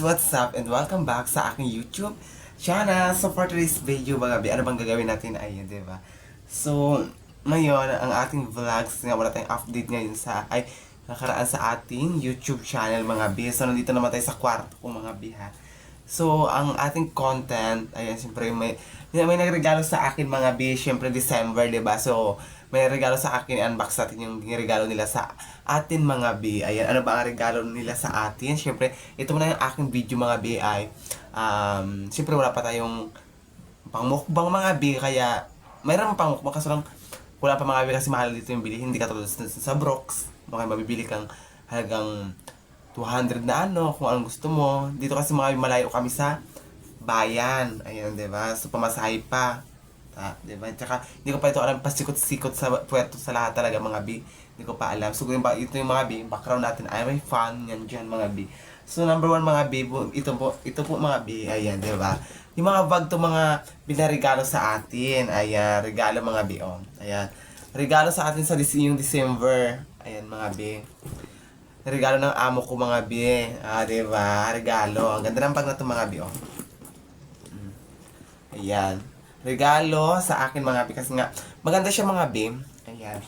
What's up and welcome back sa aking YouTube channel. So for today's video mga bi, ano bang gagawin natin? Ayun, di ba? So, ngayon, ang ating vlogs, nga wala tayong update ngayon sa, ay, nakaraan sa ating YouTube channel mga bi. So, nandito naman tayo sa kwarto ko mga bi ha. So, ang ating content, ayan, siyempre may, may, nagregalo sa akin mga bi, siyempre December, ba? So, may regalo sa akin, unbox natin yung regalo nila sa atin mga bi. Ayan, ano ba ang regalo nila sa atin? Siyempre, ito muna yung aking video mga bi ay, um, siyempre wala pa tayong pangmukbang mga bi, kaya, mayroon pang mukbang kaso lang, wala pa mga bi kasi mahal dito yung bili. Hindi katulad sa, sa Brooks, baka mabibili kang halagang 200 na ano, kung anong gusto mo. Dito kasi mga malayo kami sa bayan. Ayan, di ba? So, pamasahe pa. Ah, di ba? Tsaka, hindi ko pa ito alam, pasikot-sikot sa puerto sa lahat talaga mga bi. Hindi ko pa alam. So, yung, ito yung mga bi, background natin ay may fun yan dyan mga bi. So, number one mga bi, ito po, ito po mga bi, ayan, di ba? Yung mga bag to mga binaregalo sa atin. Ayan, regalo mga bi, oh. Ayan. Regalo sa atin sa yung December. Ayan mga bi. Regalo ng amo ko mga bi. Ah, di ba? Regalo. Ang ganda ng bag na to mga bi, oh. Ayan. Regalo sa akin mga bi. Kasi nga, maganda siya mga bi. Ayan.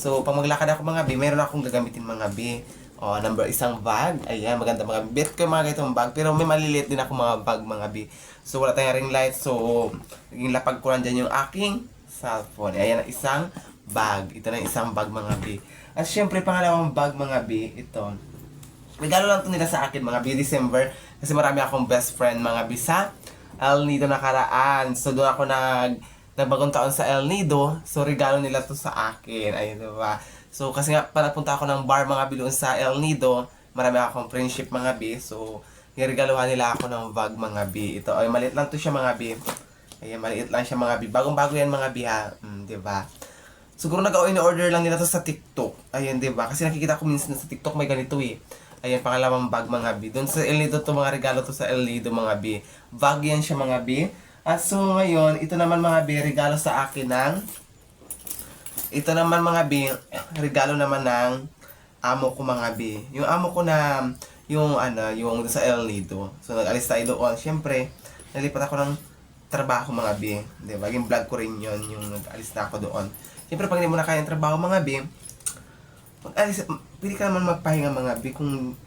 So, pag maglakad ako mga bi, meron akong gagamitin mga bi. O, number isang bag. Ayan, maganda mga bi. Bet ko yung mga ganitong bag. Pero may maliliit din ako mga bag mga bi. So, wala tayong ring light. So, naging lapag ko lang dyan yung aking cellphone. Ayan, isang bag. Ito na isang bag mga bi. At syempre, pangalawang bag mga bi, ito. Regalo lang to nila sa akin mga bi December kasi marami akong best friend mga bi sa El Nido nakaraan. So doon ako nag nagbagong taon sa El Nido. So regalo nila to sa akin. Ayun diba? So kasi nga panapunta ako ng bar mga bi doon sa El Nido. Marami akong friendship mga bi. So niregaluhan nila ako ng bag mga bi. Ito ay maliit lang to siya mga bi. Ayan, maliit lang siya mga bi. Bagong-bago yan mga bi ha. Mm, 'di ba? Siguro nag-order lang nila to sa TikTok. Ayun, 'di ba? Kasi nakikita ko minsan sa TikTok may ganito eh. Ayan, pangalawang bag mga bi. Doon sa El Nido to mga regalo to sa El Nido mga bi. Bag yan siya mga bi. At so ngayon, ito naman mga bi, regalo sa akin ng ito naman mga bi, regalo naman ng amo ko mga bi. Yung amo ko na yung ano, yung sa El Nido. So nag-alis tayo doon. Siyempre, nalipat ako ng trabaho mga bi. Di ba? Yung vlog ko rin yun, yung nag-alis na ako doon. Siyempre, pag hindi mo na kaya yung trabaho mga bi, pag alis, pili ka naman magpahinga mga bi kung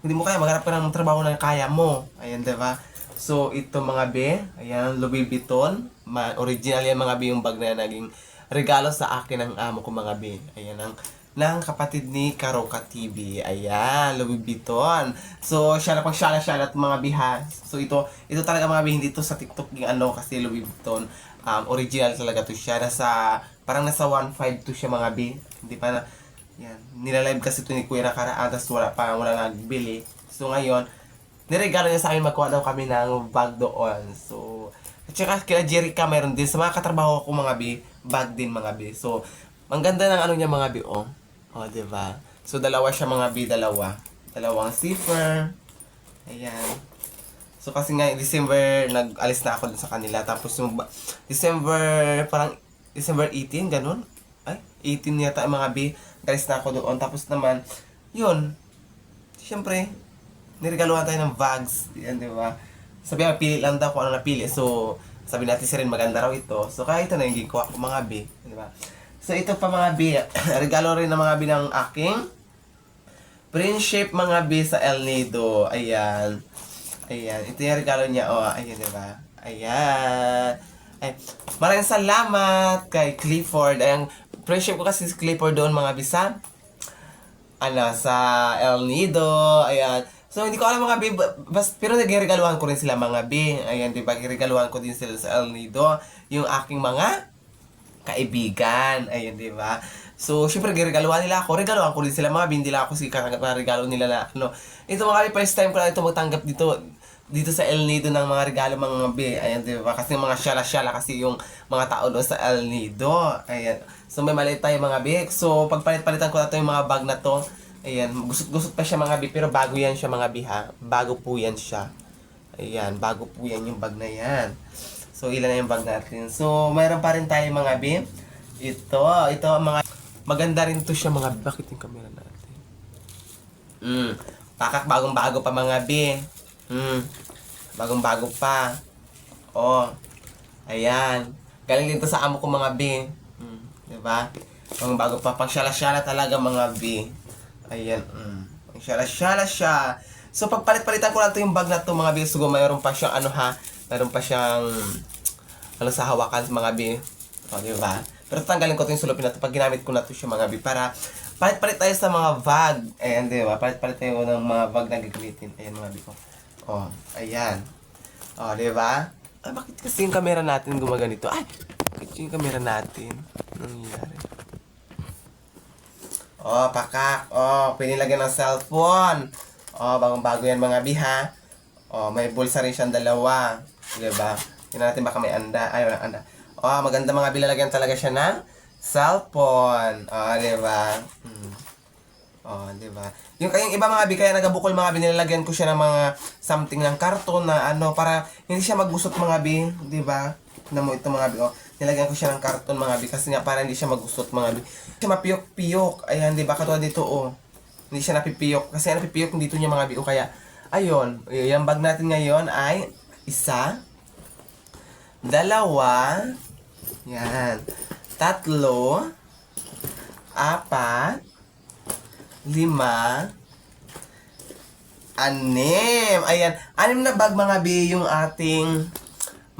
hindi mo kaya, maghanap ka ng trabaho na kaya mo. Ayan, di ba? So, ito mga bi, ayan, Louis Vuitton. Ma original yan mga bi yung bag na naging regalo sa akin ng amo ko mga bi. Ayan, ang ng kapatid ni Karoka TV. Ayan, Louis Vuitton. So, siya na pang na siya na mga biha. So, ito, ito talaga mga bi, hindi to sa TikTok yung ano, kasi Louis Vuitton. Um, original talaga to siya. Nasa, parang nasa 1.5 to siya mga bi. Hindi pa na, yan. Nilalive kasi ito ni Kuya nakaraan, tapos wala pa, wala nagbili. So, ngayon, niregalo niya sa akin, magkuha daw kami ng bag doon. So, at saka kila Jerica meron din. Sa mga katrabaho ko mga bi, bag din mga bi. So, ang ganda ng ano niya mga bi, oh. Oh, di ba? So, dalawa siya mga bi, dalawa. Dalawang zipper. Ayan. So, kasi nga, December, nag-alis na ako dun sa kanila. Tapos, yung December, parang, December 18, ganun. Ay, 18 yata mga bi. Alis na ako doon. Tapos naman, yun. Siyempre, niregaluhan tayo ng bags. Yan, di ba? Sabi nga, pili lang daw kung ano napili. So, sabi natin si Ren, maganda raw ito. So, kaya ito na yung gikuha ko mga bi. Di ba? So, ito pa mga bi. regalo rin ng mga bi ng aking friendship mga bi sa El Nido. Ayan. Ayan. Ito yung regalo niya. Oh, ayan, di ba? Ayan. Ay, maraming salamat kay Clifford. Ayan, friendship ko kasi si Clifford doon mga bisa. Ano, sa El Nido. Ayan. So, hindi ko alam mga bi, bas, pero nagregaluhan ko rin sila mga bi. Ayan, di ba? Regaluhan ko din sila sa El Nido. Yung aking mga kaibigan. Ayun, di ba? So, syempre, regaluhan nila ako. Regaluhan ko rin sila mga bin. Ako si katanggap na regalo nila na, ano. Ito mga first time ko na ito magtanggap dito dito sa El Nido ng mga regalo mga bi. Ayan, di ba? Kasi mga syala-syala kasi yung mga tao doon sa El Nido. Ayan. So, may maliit tayo mga bi. So, pagpalit-palitan ko na ito yung mga bag na to. Ayan, gusot-gusot pa siya mga bi. Pero bago yan siya mga bi ha. Bago po yan siya. Ayan, bago po yan yung bag na yan. So, ilan na yung bag natin. So, mayroon pa rin tayo mga bi. Ito, ito mga... Maganda rin to siya mga. Bakit yung camera natin? Mm. Pakak bagong bago pa mga bi. Hmm. Bagong-bago pa. Oh. Ayan. Galing din to sa amo ko mga B. Hmm. Diba? Bagong-bago pa. Pang syala-syala talaga mga B. Ayan. Hmm. Pang syala-syala siya. So, pagpalit-palitan ko lang to yung bag na to mga B. Siguro mayroon pa siyang ano ha. Mayroon pa siyang ano sa hawakan mga B. O, di ba? Pero tanggalin ko to yung sulupin na to pag ginamit ko na to siya mga B para palit-palit tayo sa mga bag. Ayan, di ba? Palit-palit tayo ng mga bag na gagamitin. Ayan mga B ko. O, ayan. O, di ba? Ay, bakit kasi yung camera natin gumaganito? Ay, bakit yung camera natin? Anong nangyari? Oh, pakak. Oh, pinilagyan ng cellphone. Oh, bagong-bago yan mga biha. Oh, may bulsa rin siyang dalawa. Di ba? Tingnan natin baka may anda. Ay, walang anda. Oh, maganda mga bilalagyan talaga siya ng cellphone. Oh, di ba? Hmm. Oh, di ba? Yung kayong iba mga bi, kaya nagabukol mga bi, nilalagyan ko siya ng mga something ng karton na ano, para hindi siya magusot mga bi, di ba? Tignan mo ito mga bi, oh. Nilagyan ko siya ng karton mga bi, kasi nga para hindi siya magusot mga bi. Siya mapiyok-piyok, ayan, di ba? Katulad dito, oh. Hindi siya napipiyok, kasi napipiyok dito niya mga bi, oh. Kaya, ayun, yung bag natin ngayon ay isa, dalawa, yan, tatlo, apat, lima, anim. Ayan, anim na bag mga bi yung ating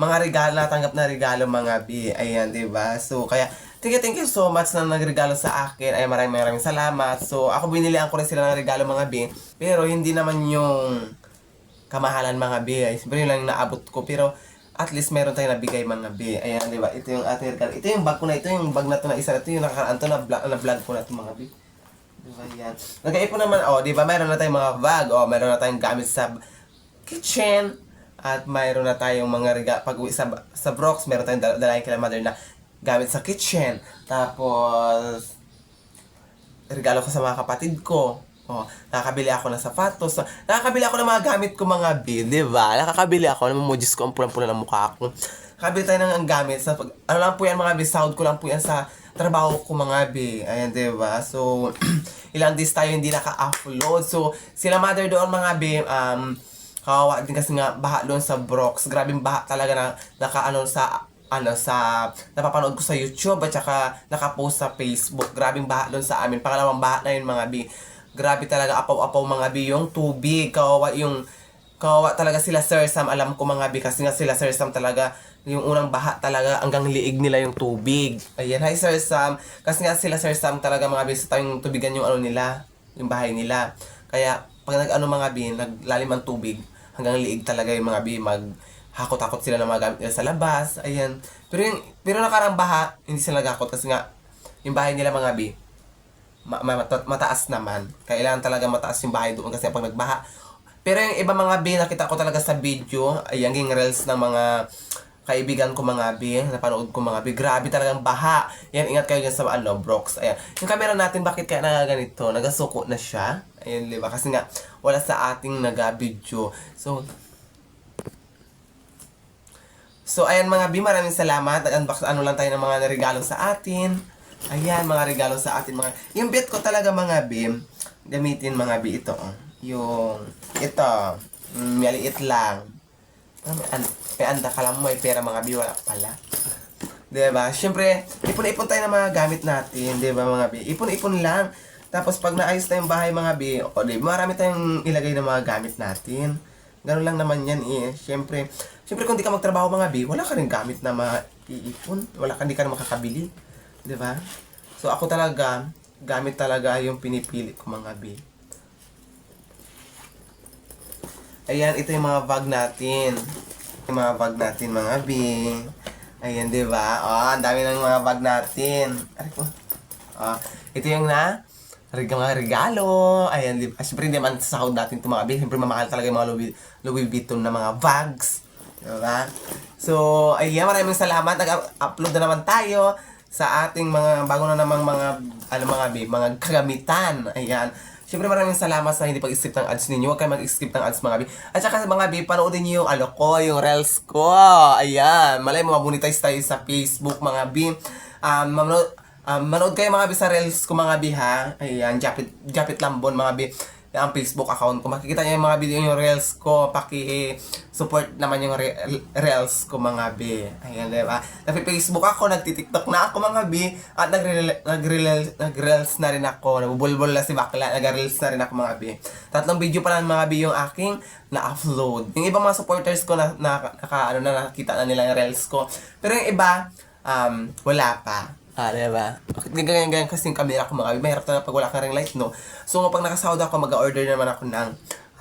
mga regalo, natanggap na regalo mga bi. Ayan, ba? So, kaya, thank you, thank you so much na nagregalo sa akin. Ay, maraming maraming salamat. So, ako binilihan ko rin sila ng regalo mga bi. Pero, hindi naman yung kamahalan mga bi. Ay, siyempre lang naabot ko. Pero, at least meron tayong nabigay mga bi. Ayan, di ba? Ito yung ating regalo. Ito yung bag ko na. Ito yung bag na to na isa. Ito yung nakaraan to na na vlog ko na to mga bi. Diba yan? Nag-iipon naman, oh, di ba, mayroon na tayong mga bag, oh, mayroon na tayong gamit sa kitchen, at mayroon na tayong mga rega, pag uwi sa, sa Brox, meron tayong dal- dalayan kila mother na gamit sa kitchen. Tapos, regalo ko sa mga kapatid ko. Oh, nakakabili ako ng sapatos. Nakakabili ako ng mga gamit ko mga bin, di ba? Nakakabili ako ng emojis ko, ang pulang-pula ng mukha ko. Nakakabili tayo ng ang gamit. Sa, pag, ano lang po yan mga bin, sahod ko lang po yan sa trabaho ko mga bi. Ayan, di ba? So, ilang days tayo hindi naka-upload. So, sila mother doon mga bi, um, kawawa din kasi nga baha doon sa Brox. Grabing baha talaga na naka-ano sa ano sa napapanood ko sa YouTube at saka nakapost sa Facebook. Grabing baha doon sa amin. Pangalawang baha na yun mga bi. Grabe talaga apaw-apaw mga bi yung tubig. Kawawa yung kawawa talaga sila Sir Sam. Alam ko mga bi kasi nga sila Sir Sam talaga yung unang baha talaga hanggang liig nila yung tubig. Ayan, hi Sir Sam. Kasi nga sila Sir Sam talaga mga bi sa tayong tubigan yung ano nila, yung bahay nila. Kaya pag nag-ano mga bi, naglalim ang tubig, hanggang liig talaga yung mga bi mag hakot-hakot sila ng mga gamit nila sa labas. Ayan. Pero yung, pero nakarang baha, hindi sila nagakot kasi nga yung bahay nila mga bi, ma- ma- mata- mataas naman. Kailangan talaga mataas yung bahay doon kasi pag nagbaha. Pero yung iba mga bi, nakita ko talaga sa video, ayan yung reels ng mga kaibigan ko mga bi, napanood ko mga bi, grabe talagang baha. Yan, ingat kayo dyan sa ano, Brox. Ayan. Yung camera natin, bakit kaya nagaganito? Nagasuko na siya. Ayan, di ba? Kasi nga, wala sa ating naga-video. So, So, ayan mga bi, maraming salamat. Nag-unbox ano lang tayo ng mga regalo sa atin. Ayan, mga regalo sa atin. mga Yung bet ko talaga mga bi, gamitin mga bi ito. oh. Yung, ito. Mm, maliit lang. Ah, may, an may anda ka lang may pera mga bi, wala pala. Diba? Siyempre, ipon-ipon tayo ng mga gamit natin, diba mga bi? Ipon-ipon lang. Tapos pag naayos na yung bahay mga bi, o di, marami tayong ilagay ng mga gamit natin. Ganun lang naman yan eh. Siyempre, siyempre kung di ka magtrabaho mga bi, wala ka rin gamit na maiipon. Wala ka, hindi ka na makakabili. Di ba? So ako talaga, gamit talaga yung pinipili ko mga bi. Ayan, ito yung mga bag natin. Yung mga bag natin mga bi. Ayan, di ba? Oh, ang dami ng mga bag natin. Aray ko. Oh, ito yung na reg mga regalo. Ayan, di ba? Siyempre, hindi naman sa sahod natin ito mga bi. Siyempre, mamahal talaga yung mga Louis, Louis Vuitton na mga bags. Di ba? So, ayan, maraming salamat. Nag-upload na naman tayo sa ating mga bago na namang mga ano mga bi, mga kagamitan. Ayan. Siyempre maraming salamat sa hindi pag-skip ng ads ninyo. Huwag kayo mag-skip ng ads mga bi. At saka mga bi, panoodin niyo yung ano ko, yung reels ko. Ayan. Malay mo, mabonitize tayo sa Facebook mga bi. Um, manood, um, manood kayo mga bi sa reels ko mga bi ha. Ayan, Japit, Japit Lambon mga bi. Ang Facebook account ko. Makikita niyo yung mga video yung reels ko. Paki-support naman yung re- reels ko mga bi. Ayan, di ba? Nagpi-Facebook ako, nagti-TikTok na ako mga bi. At nagre- nagre- nag-reels na rin ako. Nabubulbul na si Bakla. Nag-reels na rin ako mga bi. Tatlong video pa lang mga bi yung aking na-upload. Yung ibang mga supporters ko na, na, naka, ano, na nakita na nila yung reels ko. Pero yung iba, um, wala pa. Ah, diba? Bakit ganyan ganyan kasi yung camera ko mga Mahirap talaga pag wala kang ring light, no? So, pag nakasahod ako, mag-order naman ako ng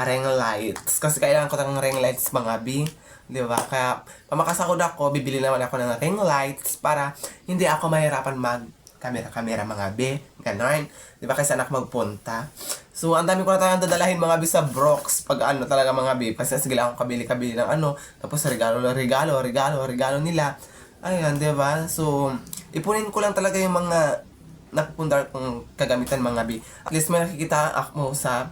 ring lights. Kasi kailangan ko ng ring lights mga bi. Di ba? Kaya, pag makasahod ako, bibili naman ako ng ring lights para hindi ako mahirapan mag camera-camera mga bi. Ganon. Di ba? Kasi anak magpunta. So, ang dami ko na talagang dadalahin mga bi sa Brooks. Pag ano talaga mga bi. Kasi sige lang ako kabili-kabili ng ano. Tapos regalo, regalo, regalo, regalo nila. Ayan, di ba? So, ipunin ko lang talaga yung mga napupundar kong kagamitan mga bi. At least may nakikita ako sa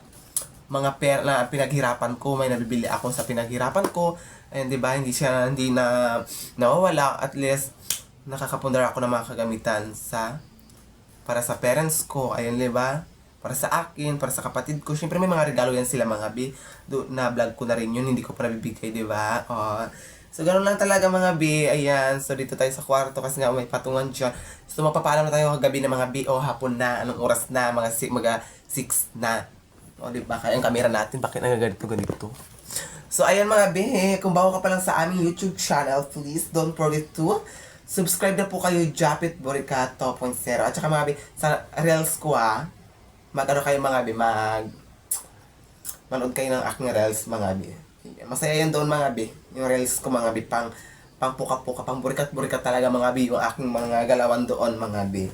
mga pera na pinaghirapan ko, may nabibili ako sa pinaghirapan ko. Ayan, di ba? Hindi siya, hindi na nawawala. At least, nakakapundar ako ng mga kagamitan sa para sa parents ko. Ayan, di ba? Para sa akin, para sa kapatid ko. Siyempre, may mga regalo yan sila mga bi. Do, na vlog ko na rin yun, hindi ko pa nabibigay, di ba? Oh. So, ganun lang talaga mga bi. Ayan. So, dito tayo sa kwarto kasi nga may patungan dyan. So, magpapaalam na tayo kagabi ng mga bi. O, hapon na. Anong oras na? Mga 6 mga six na. O, di ba? Kaya ang camera natin, bakit nagaganito ganito? So, ayan mga bi. Kung bago ka pa lang sa aming YouTube channel, please don't forget to subscribe na po kayo Japit Borica 2.0. At saka mga bi, sa Reels ko ah, mag ano kayo mga bi, mag manood kayo ng aking Reels mga bi. Masaya yan doon mga bi. Yung Reels ko mga bi, pang pang puka-puka, pang burikat-burikat talaga mga bi, yung aking mga galawan doon mga bi.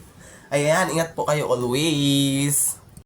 Ayan, ingat po kayo always.